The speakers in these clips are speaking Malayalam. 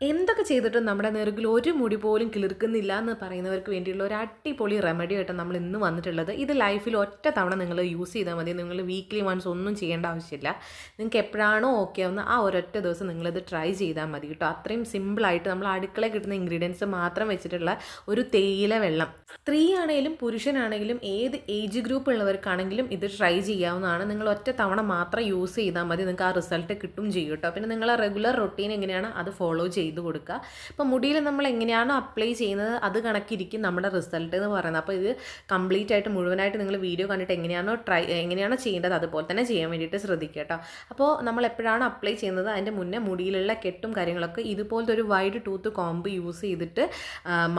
എന്തൊക്കെ ചെയ്തിട്ടും നമ്മുടെ നെറുകിൽ ഒരു മുടി പോലും കിളിർക്കുന്നില്ല എന്ന് പറയുന്നവർക്ക് വേണ്ടിയുള്ള ഒരു അടിപൊളി റെമഡി ആയിട്ട് നമ്മൾ ഇന്ന് വന്നിട്ടുള്ളത്. ഇത് ലൈഫിൽ ഒറ്റ തവണ നിങ്ങൾ യൂസ് ചെയ്താൽ മതി. നിങ്ങൾ വീക്ക്ലി വൺസ് ഒന്നും ചെയ്യേണ്ട ആവശ്യമില്ല. നിങ്ങൾക്ക് എപ്പോഴാണോ ഓക്കെ ആവുന്ന ആ ഒരൊറ്റ ദിവസം നിങ്ങളിത് ട്രൈ ചെയ്താൽ മതി കേട്ടോ. അത്രയും സിമ്പിളായിട്ട് നമ്മൾ അടുക്കളയിൽ കിട്ടുന്ന ഇൻഗ്രീഡിയൻസ് മാത്രം വെച്ചിട്ടുള്ള ഒരു തേയില വെള്ളം. സ്ത്രീ ആണെങ്കിലും പുരുഷനാണെങ്കിലും ഏത് ഏജ് ഗ്രൂപ്പ് ഉള്ളവർക്കാണെങ്കിലും ഇത് ട്രൈ ചെയ്യാവുന്നതാണ്. നിങ്ങൾ ഒറ്റ തവണ മാത്രം യൂസ് ചെയ്താൽ മതി. നിങ്ങൾക്ക് ആ റിസൾട്ട് കിട്ടും ചെയ്യും കേട്ടോ. പിന്നെ നിങ്ങളെ റെഗുലർ റൊട്ടീൻ എങ്ങനെയാണ്? അത് ഫോളോ ചെയ്ത് കൊടുക്കുക. അപ്പോൾ മുടിയിൽ നമ്മൾ എങ്ങനെയാണോ അപ്ലൈ ചെയ്യുന്നത് അത് കണക്കിരിക്കും നമ്മുടെ റിസൾട്ട് എന്ന് പറയുന്നത്. അപ്പോൾ ഇത് കംപ്ലീറ്റ് ആയിട്ട് മുഴുവനായിട്ട് നിങ്ങൾ വീഡിയോ കണ്ടിട്ട് എങ്ങനെയാണോ ട്രൈ എങ്ങനെയാണോ ചെയ്യേണ്ടത് അതുപോലെ തന്നെ ചെയ്യാൻ വേണ്ടിയിട്ട് ശ്രദ്ധിക്കുക കേട്ടോ. അപ്പോൾ നമ്മൾ എപ്പോഴാണ് അപ്ലൈ ചെയ്യുന്നത് അതിന്റെ മുന്നേ മുടിയിലുള്ള കെട്ടും കാര്യങ്ങളൊക്കെ ഇതുപോലത്തെ ഒരു വൈഡ് ടൂത്ത് കോംബ് യൂസ് ചെയ്തിട്ട്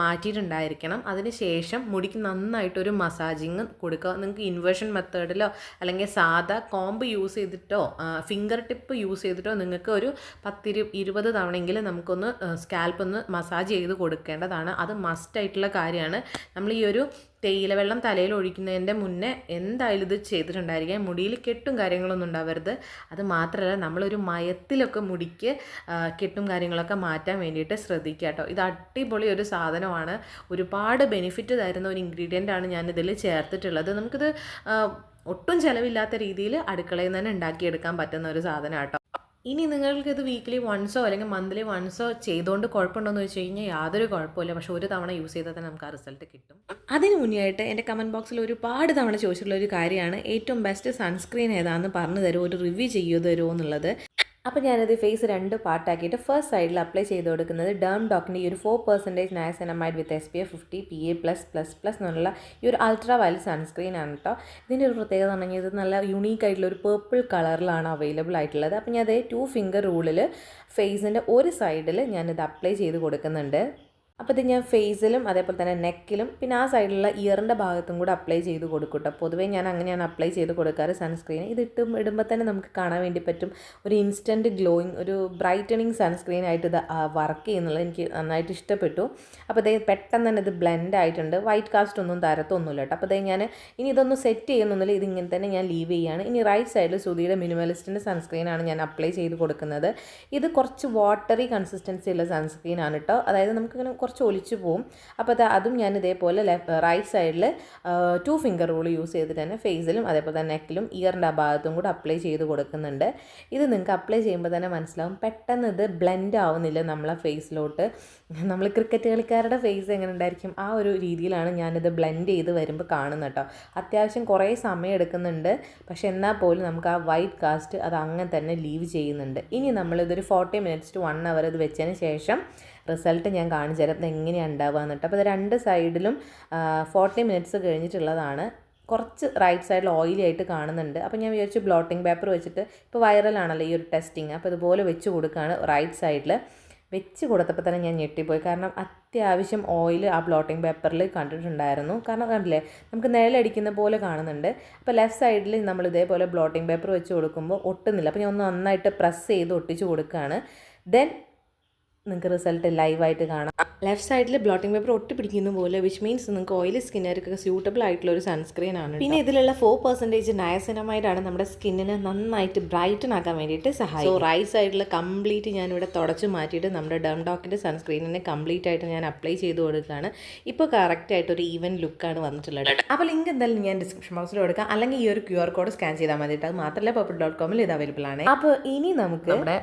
മാറ്റിയിട്ടുണ്ടായിരിക്കണം. അതിനുശേഷം മുടിക്ക് നന്നായിട്ടൊരു മസാജിങ് കൊടുക്കുക. നിങ്ങൾക്ക് ഇൻവേർഷൻ മെത്തേഡിലോ അല്ലെങ്കിൽ സാധാ കോംബ് യൂസ് ചെയ്തിട്ടോ ഫിംഗർ ടിപ്പ് യൂസ് ചെയ്തിട്ടോ നിങ്ങൾക്ക് ഒരു പത്തിരു ഇരുപത് തവണയെങ്കിലും നമുക്കൊന്ന് സ്കാൽപ്പ് ഒന്ന് മസാജ് ചെയ്ത് കൊടുക്കേണ്ടതാണ്. അത് മസ്റ്റ് ആയിട്ടുള്ള കാര്യമാണ്. നമ്മൾ ഈ ഒരു തേയില വെള്ളം തലയിൽ ഒഴിക്കുന്നതിന്റെ മുന്നേ എന്തായാലും ഇത് ചെയ്തിട്ടുണ്ടായിരിക്കാം. മുടിയിൽ കെട്ടും കാര്യങ്ങളൊന്നും ഉണ്ടാവരുത്. അത് മാത്രമല്ല നമ്മളൊരു മയത്തിലൊക്കെ മുടിക്ക് കെട്ടും കാര്യങ്ങളൊക്കെ മാറ്റാൻ വേണ്ടിയിട്ട് ശ്രദ്ധിക്കുക കേട്ടോ. ഇത് അടിപൊളി ഒരു സാധനമാണ്. ഒരുപാട് ബെനിഫിറ്റ് തരുന്ന ഒരു ഇൻഗ്രീഡിയന്റ് ആണ് ഞാനിതിൽ ചേർത്തിട്ടുള്ളത്. നമുക്കിത് ഒട്ടും ചിലവില്ലാത്ത രീതിയിൽ അടുക്കളയിൽ നിന്ന് തന്നെ ഉണ്ടാക്കിയെടുക്കാൻ പറ്റുന്ന ഒരു സാധനം കേട്ടോ. ഇനി നിങ്ങൾക്ക് ഇത് വീക്ക്ലി വൺസോ അല്ലെങ്കിൽ മന്ത്ലി വൺസോ ചെയ്തുകൊണ്ട് കുഴപ്പമുണ്ടോയെന്ന് വെച്ച് കഴിഞ്ഞാൽ യാതൊരു കുഴപ്പമില്ല. പക്ഷെ ഒരു തവണ യൂസ് ചെയ്താൽ തന്നെ നമുക്ക് ആ റിസൾട്ട് കിട്ടും. അതിന് മുന്നേ ആയിട്ട് എന്റെ കമന്റ് ബോക്സിൽ ഒരുപാട് തവണ ചോദിച്ചിട്ടുള്ള ഒരു കാര്യമാണ്. ഏറ്റവും ബെസ്റ്റ് സൺസ്ക്രീൻ ഏതാണെന്ന് പറഞ്ഞു തരുമോ ഒരു റിവ്യൂ ചെയ്തു തരുമോ എന്നുള്ളത്. അപ്പോൾ ഞാനത് ഫേസ് രണ്ട് പാർട്ടാക്കിയിട്ട് ഫസ്റ്റ് സൈഡിൽ അപ്ലൈ ചെയ്ത് കൊടുക്കുന്നത് ഡേം ഡോക്കിന്റെ ഈ ഒരു four percentage niacinamide with S P F fifty P A plus plus plus എന്നുള്ള ഈ ഒരു അൾട്രാ വയലറ്റ് സൺസ്ക്രീൻ ആണ് കേട്ടോ ഇതിന്റെ ഒരു പ്രത്യേകത എന്ന് പറഞ്ഞാൽ ഇത് നല്ല യുണീക്ക് ആയിട്ടുള്ള ഒരു പേർപ്പിൾ കളറിലാണ് അവൈലബിൾ ആയിട്ടുള്ളത്. അപ്പോൾ ഞാൻ അതേ ടു ഫിംഗർ റൂളിൽ ഫേസിന്റെ ഒരു സൈഡിൽ ഞാനിത് അപ്ലൈ ചെയ്ത് കൊടുക്കുന്നുണ്ട്. അപ്പോൾ ഇത് ഞാൻ ഫേസിലും അതേപോലെ തന്നെ നെക്കിലും പിന്നെ ആ സൈഡിലുള്ള ഇയറിന്റെ ഭാഗത്തും കൂടെ അപ്ലൈ ചെയ്ത് കൊടുക്കട്ടോ പൊതുവേ ഞാൻ അങ്ങനെയാണ് അപ്ലൈ ചെയ്ത് കൊടുക്കാറ് സൺസ്ക്രീൻ ഇത് ഇട്ടും ഇടുമ്പോൾ തന്നെ നമുക്ക് കാണാൻ വേണ്ടി പറ്റും. ഒരു ഇൻസ്റ്റന്റ് ഗ്ലോയിങ് ഒരു ബ്രൈറ്റനിങ് സൺസ്ക്രീൻ ആയിട്ട് ഇത് വർക്ക് ചെയ്യുന്നുള്ളത് എനിക്ക് നന്നായിട്ട് ഇഷ്ടപ്പെട്ടു. അപ്പോൾ ഇതേ പെട്ടെന്ന് തന്നെ ഇത് ബ്ലെൻഡ് ആയിട്ടുണ്ട്. വൈറ്റ് കാസ്റ്റ് ഒന്നും തരത്തൊന്നുമില്ല കേട്ടോ അപ്പോൾ ഇതേ ഞാൻ ഇനി ഇതൊന്ന് സെറ്റ് ചെയ്യുന്നൊന്നുമില്ല ഇതിങ്ങനെ തന്നെ ഞാൻ ലീവ് ചെയ്യുകയാണ് ഇനി റൈറ്റ് സൈഡിൽ സുധിയുടെ മിനിമലിസ്റ്റിന്റെ സൺസ്ക്രീനാണ് ഞാൻ അപ്ലൈ ചെയ്ത് കൊടുക്കുന്നത്. ഇത് കുറച്ച് വാട്ടറി കൺസിസ്റ്റൻസി ഉള്ള സൺസ്ക്രീൻ ആണ് കേട്ടോ അതായത് നമുക്കിങ്ങനെ കുറച്ച് ഒലിച്ചു പോവും. അപ്പോൾ അത് അതും ഞാൻ ഇതേപോലെ റൈറ്റ് സൈഡിൽ ടു ഫിംഗർ റൂൾ യൂസ് ചെയ്തിട്ട് തന്നെ ഫേസിലും അതേപോലെ തന്നെ നെക്കിലും ഇയറിന്റെ ആ ഭാഗത്തും കൂടെ അപ്ലൈ ചെയ്ത് കൊടുക്കുന്നുണ്ട്. ഇത് നിങ്ങൾക്ക് അപ്ലൈ ചെയ്യുമ്പോൾ തന്നെ മനസ്സിലാവും പെട്ടെന്ന് ഇത് ബ്ലെൻഡ് ആവുന്നില്ല നമ്മളെ ഫേസിലോട്ട് നമ്മൾ ക്രിക്കറ്റ് കളിക്കാരുടെ ഫേസ് എങ്ങനെ ഉണ്ടായിരിക്കും? ആ ഒരു രീതിയിലാണ് ഞാനിത് ബ്ലെൻഡ് ചെയ്ത് വരുമ്പോൾ കാണുന്നത് കേട്ടോ. അത്യാവശ്യം കുറേ സമയം എടുക്കുന്നുണ്ട്. പക്ഷെ എന്നാൽ പോലും നമുക്ക് ആ വൈറ്റ് കാസ്റ്റ് അത് അങ്ങനെ തന്നെ ലീവ് ചെയ്യുന്നുണ്ട്. ഇനി നമ്മളിതൊരു forty minutes to one hour ഇത് വെച്ചതിന് ശേഷം റിസൾട്ട് ഞാൻ കാണിച്ചു തരാം. എങ്ങനെയാണ് ഉണ്ടാവുക എന്നിട്ട്. അപ്പോൾ രണ്ട് സൈഡിലും ഫോർട്ടി മിനിറ്റ്സ് കഴിഞ്ഞിട്ടുള്ളതാണ്. കുറച്ച് റൈറ്റ് സൈഡിൽ ഓയിലി ആയിട്ട് കാണുന്നുണ്ട്. അപ്പോൾ ഞാൻ വിചാരിച്ചു ബ്ലോട്ടിംഗ് പേപ്പർ വെച്ചിട്ട് ഇപ്പോൾ വൈറലാണല്ലോ ഈ ഒരു ടെസ്റ്റിങ് അപ്പോൾ ഇതുപോലെ വെച്ച് കൊടുക്കുകയാണ് റൈറ്റ് സൈഡിൽ. വെച്ച് കൊടുത്തപ്പോൾ തന്നെ ഞാൻ ഞെട്ടിപ്പോയി. കാരണം അത്യാവശ്യം ഓയിൽ ആ ബ്ലോട്ടിംഗ് പേപ്പറിൽ കണ്ടിട്ടുണ്ടായിരുന്നു. കാരണം കണ്ടില്ലേ നമുക്ക് നിഴലടിക്കുന്ന പോലെ കാണുന്നുണ്ട്. അപ്പോൾ ലെഫ്റ്റ് സൈഡിൽ നമ്മൾ ഇതേപോലെ ബ്ലോട്ടിംഗ് പേപ്പർ വെച്ച് കൊടുക്കുമ്പോൾ ഒട്ടുന്നില്ല. അപ്പോൾ ഞാൻ ഒന്ന് നന്നായിട്ട് പ്രസ് ചെയ്ത് ഒട്ടിച്ച് കൊടുക്കുകയാണ്. ദെൻ നിങ്ങൾക്ക് റിസൾട്ട് ലൈവായിട്ട് കാണാം. ലെഫ്റ്റ് സൈഡിൽ ബ്ലോട്ടിംഗ് പേപ്പർ ഒട്ടി പിടിക്കുന്ന പോലെ വിച്ച് മീൻസ് നിങ്ങൾക്ക് ഓയിലി സ്കിന്നുകാർക്കൊക്കെ സ്യൂട്ടബിൾ ആയിട്ടുള്ള ഒരു സൺസ്ക്രീൻ ആണ് പിന്നെ ഇതിലുള്ള ഫോർ പെർസെന്റേജ് നയസിനമായിട്ടാണ് നമ്മുടെ സ്കിന്നിനെ നന്നായിട്ട് ബ്രൈറ്റൻ ആക്കാൻ വേണ്ടിയിട്ട് സഹായിക്കും സോ റൈറ്റ് സൈഡിൽ കംപ്ലീറ്റ് ഞാനിവിടെ തുടച്ച് മാറ്റിയിട്ട് നമ്മുടെ ഡം ഡോക്കിന്റെ സൺസ്ക്രീനിനെ കംപ്ലീറ്റ് ആയിട്ട് ഞാൻ അപ്ലൈ ചെയ്ത് കൊടുക്കുകയാണ്. ഇപ്പോൾ കറക്റ്റ് ആയിട്ട് ഒരു ഈവൻ ലുക്കാണ് വന്നിട്ടുള്ളത് അപ്പോൾ ലിങ്ക് എന്തായാലും ഞാൻ ഡിസ്ക്രിപ്ഷൻ ബോക്സിൽ കൊടുക്കാം. അല്ലെങ്കിൽ ഈ ഒരു ക്യു ആർ കോഡ് സ്കാൻ ചെയ്താൽ മതിയിട്ട് അത് മാത്രമല്ല പപ്പിൾ ഡോട്ട് കോമിൽ ഇത് അവൈലബിൾ ആണ്. അപ്പോൾ ഇനി നമുക്ക് നമ്മുടെ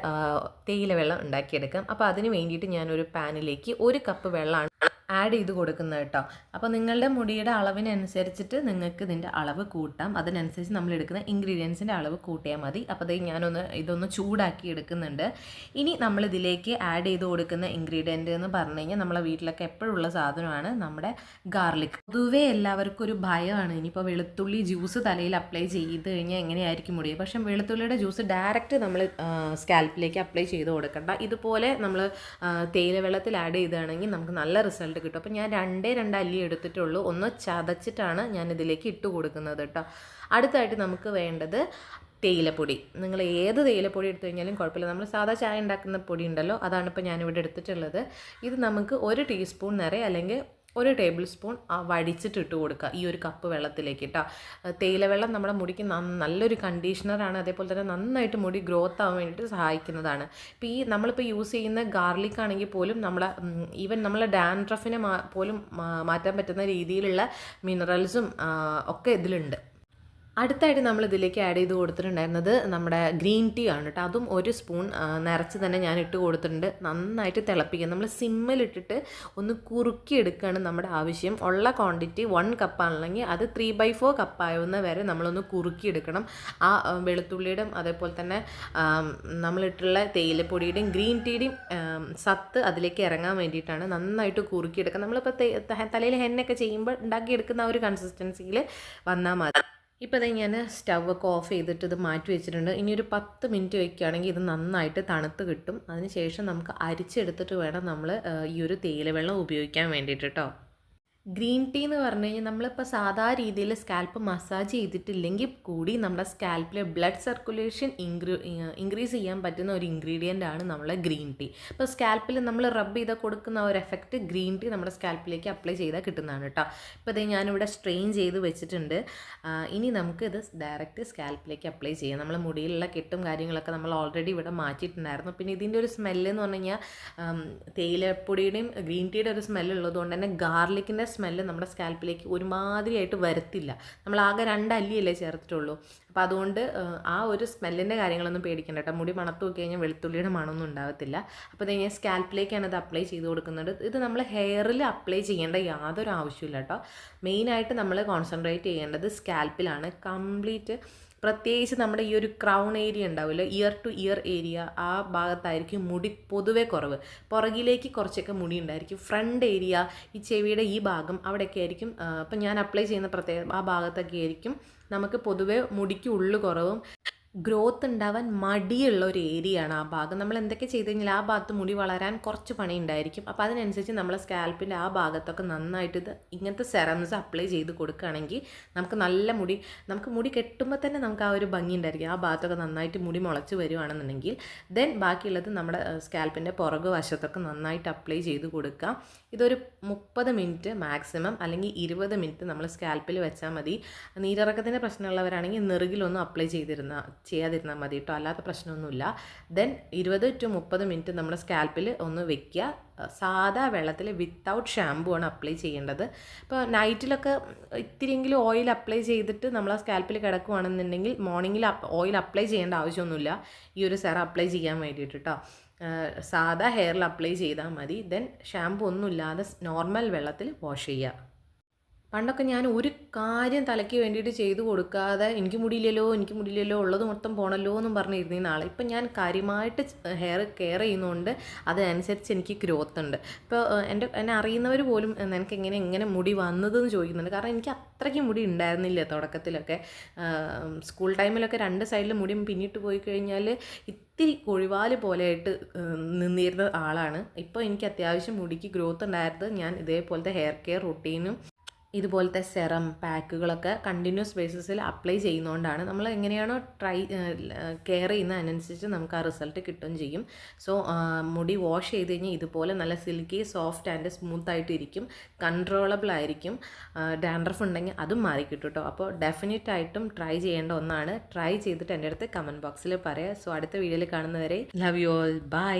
തേയില വെള്ളം ഉണ്ടാക്കിയെടുക്കാം. അപ്പോൾ അതിന് വേണ്ടിയിട്ട് ഞാനൊരു പാനിലേക്ക് ഒരു കപ്പ് വെള്ളമാണ് ആഡ് ചെയ്ത് കൊടുക്കുന്നത് കേട്ടോ. അപ്പോൾ നിങ്ങളുടെ മുടിയുടെ അളവിനനുസരിച്ചിട്ട് നിങ്ങൾക്ക് ഇതിന്റെ അളവ് കൂട്ടാം. അതിനനുസരിച്ച് നമ്മൾ എടുക്കുന്ന ഇൻഗ്രീഡിയൻസിന്റെ അളവ് കൂട്ടിയാൽ മതി. അപ്പോൾ അത് ഞാനൊന്ന് ഇതൊന്ന് ചൂടാക്കി എടുക്കുന്നുണ്ട്. ഇനി നമ്മൾ ഇതിലേക്ക് ആഡ് ചെയ്ത് കൊടുക്കുന്ന ഇൻഗ്രീഡിയന്റ് എന്ന് പറഞ്ഞു കഴിഞ്ഞാൽ നമ്മളെ വീട്ടിലൊക്കെ എപ്പോഴുള്ള സാധനമാണ് നമ്മുടെ ഗാർലിക്. പൊതുവേ എല്ലാവർക്കും ഒരു ഭയമാണ്. ഇനിയിപ്പോൾ വെളുത്തുള്ളി ജ്യൂസ് തലയിൽ അപ്ലൈ ചെയ്ത് കഴിഞ്ഞാൽ എങ്ങനെയായിരിക്കും മുടി? പക്ഷേ വെളുത്തുള്ളിയുടെ ജ്യൂസ് ഡയറക്റ്റ് നമ്മൾ സ്കാൽപ്പിലേക്ക് അപ്ലൈ ചെയ്ത് കൊടുക്കണ്ട. ഇതുപോലെ നമ്മൾ തേയില വെള്ളത്തിൽ ആഡ് ചെയ്താണെങ്കിൽ നമുക്ക് നല്ല റിസൾട്ട് കിട്ടും. അപ്പോൾ ഞാൻ രണ്ടേ രണ്ട് അല്ലി എടുത്തിട്ടുള്ളൂ. ഒന്ന് ചതച്ചിട്ടാണ് ഞാൻ ഇതിലേക്ക് ഇട്ട് കൊടുക്കുന്നത് കേട്ടോ അടുത്തായിട്ട് നമുക്ക് വേണ്ടത് തേയിലപ്പൊടി. നിങ്ങൾ ഏത് തേയിലപ്പൊടി എടുത്തു കഴിഞ്ഞാലും കുഴപ്പമില്ല. നമ്മൾ സാധാ ചായ ഉണ്ടാക്കുന്ന പൊടി ഉണ്ടല്ലോ അതാണ് ഇപ്പോൾ ഞാനിവിടെ എടുത്തിട്ടുള്ളത്. ഇത് നമുക്ക് ഒരു ടീസ്പൂൺ നിറയെ അല്ലെങ്കിൽ ഒരു ടേബിൾ സ്പൂൺ വടിച്ചിട്ട് ഇട്ട് കൊടുക്കുക. ഈ ഒരു കപ്പ് വെള്ളത്തിലേക്ക് കേട്ടോ തേയിലവെള്ളം നമ്മുടെ മുടിക്ക് നല്ലൊരു കണ്ടീഷണറാണ് അതേപോലെ തന്നെ നന്നായിട്ട് മുടി ഗ്രോത്ത് ആവാൻ വേണ്ടിയിട്ട് സഹായിക്കുന്നതാണ്. ഇപ്പോൾ ഈ നമ്മളിപ്പോൾ യൂസ് ചെയ്യുന്ന ഗാർലിക് ആണെങ്കിൽ പോലും നമ്മളെ ഈവൻ നമ്മളെ ഡാൻഡ്രഫിനെ പോലും മാറ്റാൻ പറ്റുന്ന രീതിയിലുള്ള മിനറൽസും ഒക്കെ ഇതിലുണ്ട്. അടുത്തായിട്ട് നമ്മൾ ഇതിലേക്ക് ആഡ് ചെയ്ത് കൊടുത്തിട്ടുണ്ടായിരുന്നത് നമ്മുടെ ഗ്രീൻ ടീ ആണ് കേട്ടോ അതും ഒരു സ്പൂൺ നിറച്ച് തന്നെ ഞാൻ ഇട്ട് കൊടുത്തിട്ടുണ്ട്. നന്നായിട്ട് തിളപ്പിക്കുക. നമ്മൾ സിമ്മിലിട്ടിട്ട് ഒന്ന് കുറുക്കി എടുക്കുകയാണ് നമ്മുടെ ആവശ്യം. ഉള്ള ക്വാണ്ടിറ്റി വൺ കപ്പാണെങ്കിൽ അത് ത്രീ ബൈ ഫോർ കപ്പാവുന്ന വരെ നമ്മളൊന്ന് കുറുക്കി എടുക്കണം. ആ വെളുത്തുള്ളിയുടെ അതേപോലെ തന്നെ നമ്മളിട്ടുള്ള തേയിലപ്പൊടിയുടെയും ഗ്രീൻ ടീയുടെയും സത്ത് അതിലേക്ക് ഇറങ്ങാൻ വേണ്ടിയിട്ടാണ് നന്നായിട്ട് കുറുക്കിയെടുക്കുക നമ്മളിപ്പോൾ തലയിൽ ഹെന്നൊക്കെ ചെയ്യുമ്പോൾ ഉണ്ടാക്കിയെടുക്കുന്ന ആ ഒരു കൺസിസ്റ്റൻസിയിൽ വന്നാൽ മതി. ഇപ്പോൾ ഇതേ ഞാൻ സ്റ്റവ് ഒക്കെ ഓഫ് ചെയ്തിട്ട് ഇത് മാറ്റി വെച്ചിട്ടുണ്ട്. ഇനി ഒരു പത്ത് മിനിറ്റ് വയ്ക്കുകയാണെങ്കിൽ ഇത് നന്നായിട്ട് തണുത്ത് കിട്ടും. അതിനുശേഷം നമുക്ക് അരിച്ചെടുത്തിട്ട് വേണം നമ്മൾ ഈ ഒരു തേയില വെള്ളം ഉപയോഗിക്കാൻ വേണ്ടിയിട്ട് കേട്ടോ ഗ്രീൻ ടീ എന്ന് പറഞ്ഞു കഴിഞ്ഞാൽ നമ്മളിപ്പോൾ സാധാ രീതിയിൽ സ്കാൽപ്പ് മസാജ് ചെയ്തിട്ടില്ലെങ്കിൽ കൂടി നമ്മുടെ സ്കാൽപ്പിലെ ബ്ലഡ് സർക്കുലേഷൻ ഇൻക്രീ ഇൻക്രീസ് ചെയ്യാൻ പറ്റുന്ന ഒരു ഇൻഗ്രീഡിയന്റ് ആണ് നമ്മളെ ഗ്രീൻ ടീ. ഇപ്പോൾ സ്കാൽപ്പിൽ നമ്മൾ റബ്ബ് ചെയ്താൽ കൊടുക്കുന്ന ഒരു എഫക്റ്റ് ഗ്രീൻ ടീ നമ്മുടെ സ്കാൽപ്പിലേക്ക് അപ്ലൈ ചെയ്താൽ കിട്ടുന്നതാണ് കേട്ടോ. ഇപ്പോൾ ഇത് ഞാനിവിടെ സ്ട്രെയിൻ ചെയ്ത് വെച്ചിട്ടുണ്ട്. ഇനി നമുക്ക് ഇത് ഡയറക്റ്റ് സ്കാൽപ്പിലേക്ക് അപ്ലൈ ചെയ്യാം. നമ്മൾ മുടിയിലുള്ള കെട്ടും കാര്യങ്ങളൊക്കെ നമ്മൾ ഓൾറെഡി ഇവിടെ മാറ്റിയിട്ടുണ്ടായിരുന്നു. പിന്നെ ഇതിന്റെ ഒരു സ്മെല്ല് എന്ന് പറഞ്ഞു കഴിഞ്ഞാൽ തേയിലപ്പൊടിയുടെയും ഗ്രീൻ ടീയുടെ ഒരു സ്മെല്ല് ഉള്ളതുകൊണ്ട് തന്നെ ഗാർലിക്കിന്റെ സ്മെല്ല് നമ്മുടെ സ്കാൽപ്പിലേക്ക് ഒരുമാതിരിയായിട്ട് വരത്തില്ല. നമ്മൾ ആകെ രണ്ട് അല്ലിയല്ലേ ചേർത്തിട്ടുള്ളൂ. അപ്പോൾ അതുകൊണ്ട് ആ, ഒരു സ്മെല്ലിന്റെ കാര്യങ്ങളൊന്നും പേടിക്കണ്ട കേട്ടോ. മുടി മണത്ത് നോക്കി കഴിഞ്ഞാൽ വെളുത്തുള്ളിയുടെ മണമൊന്നും ഉണ്ടാകത്തില്ല അപ്പോൾ ഇത് ഞാൻ സ്കാൽപ്പിലേക്കാണ് ഇത് അപ്ലൈ ചെയ്ത് കൊടുക്കുന്നത്. ഇത് നമ്മൾ ഹെയറിൽ അപ്ലൈ ചെയ്യേണ്ട യാതൊരു ആവശ്യമില്ല കേട്ടോ. മെയിനായിട്ട് നമ്മൾ കോൺസെൻട്രേറ്റ് ചെയ്യേണ്ടത് സ്കാൽപ്പിലാണ്. കംപ്ലീറ്റ് പ്രത്യേകിച്ച് നമ്മുടെ ഈ ഒരു ക്രൗൺ ഏരിയ ഉണ്ടാവില്ല? ഇയർ ടു ഇയർ ഏരിയ ആ ഭാഗത്തായിരിക്കും മുടി പൊതുവെ കുറവ്. പുറകിലേക്ക് കുറച്ചൊക്കെ മുടി ഉണ്ടായിരിക്കും. ഫ്രണ്ട് ഏരിയ ഈ ചെവിയുടെ ഈ ഭാഗം അവിടെയൊക്കെ ആയിരിക്കും. ഇപ്പം ഞാൻ അപ്ലൈ ചെയ്യുന്ന പ്രത്യേക ആ ഭാഗത്തൊക്കെ ആയിരിക്കും. നമുക്ക് പൊതുവെ മുടിക്ക് ഉള്ളു കുറവും. ഗ്രോത്ത് ഉണ്ടാവാൻ മടിയുള്ള ഒരു ഏരിയ ആണ് ആ ഭാഗം. നമ്മൾ എന്തൊക്കെ ചെയ്ത് കഴിഞ്ഞാൽ ആ ഭാഗത്ത് മുടി വളരാൻ കുറച്ച് പണി ഉണ്ടായിരിക്കും അപ്പോൾ അതിനനുസരിച്ച് നമ്മൾ സ്കാൽപ്പിന്റെ ആ ഭാഗത്തൊക്കെ നന്നായിട്ട് ഇത് ഇങ്ങനത്തെ സെറംസ് അപ്ലൈ ചെയ്ത് കൊടുക്കുകയാണെങ്കിൽ നമുക്ക് നല്ല മുടി നമുക്ക് മുടി കെട്ടുമ്പോൾ തന്നെ നമുക്ക് ആ ഒരു ഭംഗി ഉണ്ടായിരിക്കും. ആ ഭാഗത്തൊക്കെ നന്നായിട്ട് മുടി മുളച്ച് വരുവാണെന്നുണ്ടെങ്കിൽ ദെൻ ബാക്കിയുള്ളത് നമ്മുടെ സ്കാൽപ്പിന്റെ പുറകു വശത്തൊക്കെ നന്നായിട്ട് അപ്ലൈ ചെയ്ത് കൊടുക്കുക ഇതൊരു മുപ്പത് മിനിറ്റ് മാക്സിമം അല്ലെങ്കിൽ ഇരുപത് മിനിറ്റ് നമ്മൾ സ്കാൽപ്പിൽ വെച്ചാൽ മതി. നീരിറക്കത്തിന്റെ പ്രശ്നമുള്ളവരാണെങ്കിൽ നെറുകിലൊന്നും അപ്ലൈ ചെയ്തിരുന്ന ചെയ്യാതിരുന്നാൽ മതി കേട്ടോ അല്ലാത്ത പ്രശ്നമൊന്നുമില്ല. ദെൻ ഇരുപത് ടു മുപ്പത് മിനിറ്റ് നമ്മുടെ സ്കാൽപ്പിൽ ഒന്ന് വെക്കുക. സാധാ വെള്ളത്തിൽ വിത്തൗട്ട് ഷാമ്പൂ ആണ് അപ്ലൈ ചെയ്യേണ്ടത്. ഇപ്പോൾ നൈറ്റിലൊക്കെ ഇത്തിരിയെങ്കിലും ഓയിൽ അപ്ലൈ ചെയ്തിട്ട് നമ്മൾ ആ സ്കാൽപ്പിൽ കിടക്കുകയാണെന്നുണ്ടെങ്കിൽ മോർണിംഗിൽ ഓയിൽ അപ്ലൈ ചെയ്യേണ്ട ആവശ്യമൊന്നുമില്ല. ഈ ഒരു സെറം അപ്ലൈ ചെയ്യാൻ വേണ്ടിയിട്ട് കേട്ടോ സാധാ ഹെയറിൽ അപ്ലൈ ചെയ്താൽ മതി. ദെൻ ഷാമ്പു ഒന്നുമില്ലാതെ നോർമൽ വെള്ളത്തിൽ വാഷ് ചെയ്യുക. പണ്ടൊക്കെ ഞാൻ ഒരു കാര്യം തലയ്ക്ക് വേണ്ടിയിട്ട് ചെയ്തു കൊടുക്കാതെ എനിക്ക് മുടിയില്ലല്ലോ എനിക്ക് മുടിയില്ലല്ലോ ഉള്ളത് മൊത്തം പോണല്ലോ എന്നും പറഞ്ഞിരുന്ന നാളെ. ഇപ്പം ഞാൻ കാര്യമായിട്ട് ഹെയർ കെയർ ചെയ്യുന്നതുകൊണ്ട് അതിനനുസരിച്ച് എനിക്ക് ഗ്രോത്ത് ഉണ്ട്. ഇപ്പോൾ എന്റെ എന്നെ അറിയുന്നവർ പോലും എനിക്ക് എങ്ങനെ എങ്ങനെ മുടി വന്നതെന്ന് ചോദിക്കുന്നുണ്ട്. കാരണം എനിക്ക് അത്രയ്ക്ക് മുടി ഉണ്ടായിരുന്നില്ല തുടക്കത്തിലൊക്കെ. സ്കൂൾ ടൈമിലൊക്കെ രണ്ട് സൈഡിൽ മുടി പിന്നിട്ട് പോയി കഴിഞ്ഞാൽ ഇത്തിരി കൊഴിവാൽ പോലെയായിട്ട് നിന്നിരുന്ന ആളാണ്. ഇപ്പോൾ എനിക്ക് അത്യാവശ്യം മുടിക്ക് ഗ്രോത്ത് ഉണ്ടായിരുന്നത് ഞാൻ ഇതേപോലത്തെ ഹെയർ കെയർ റൊട്ടീനും ഇതുപോലത്തെ സെറം പാക്കുകളൊക്കെ കണ്ടിന്യൂസ് ബേസിസിൽ അപ്ലൈ ചെയ്യുന്നതുകൊണ്ടാണ് നമ്മൾ എങ്ങനെയാണോ ട്രൈ കെയർ ചെയ്യുന്ന അതിനനുസരിച്ച് നമുക്ക് ആ റിസൾട്ട് കിട്ടുകയും ചെയ്യും. സോ മുടി വാഷ് ചെയ്ത് കഴിഞ്ഞാൽ ഇതുപോലെ നല്ല സിൽക്കി സോഫ്റ്റ് ആൻഡ് സ്മൂത്ത് ആയിട്ട് ഇരിക്കും കൺട്രോളബിൾ ആയിരിക്കും ഡാൻഡ്രഫ് ഉണ്ടെങ്കിൽ അതും മാറി കിട്ടും കേട്ടോ അപ്പോൾ ഡെഫിനറ്റ് ആയിട്ടും ട്രൈ ചെയ്യേണ്ട ഒന്നാണ്. ട്രൈ ചെയ്തിട്ട് എന്റെ അടുത്ത് കമന്റ് ബോക്സിൽ പറയാം. സോ അടുത്ത വീഡിയോയിൽ കാണുന്നവരെ ലവ് യു ഓൾ ബൈ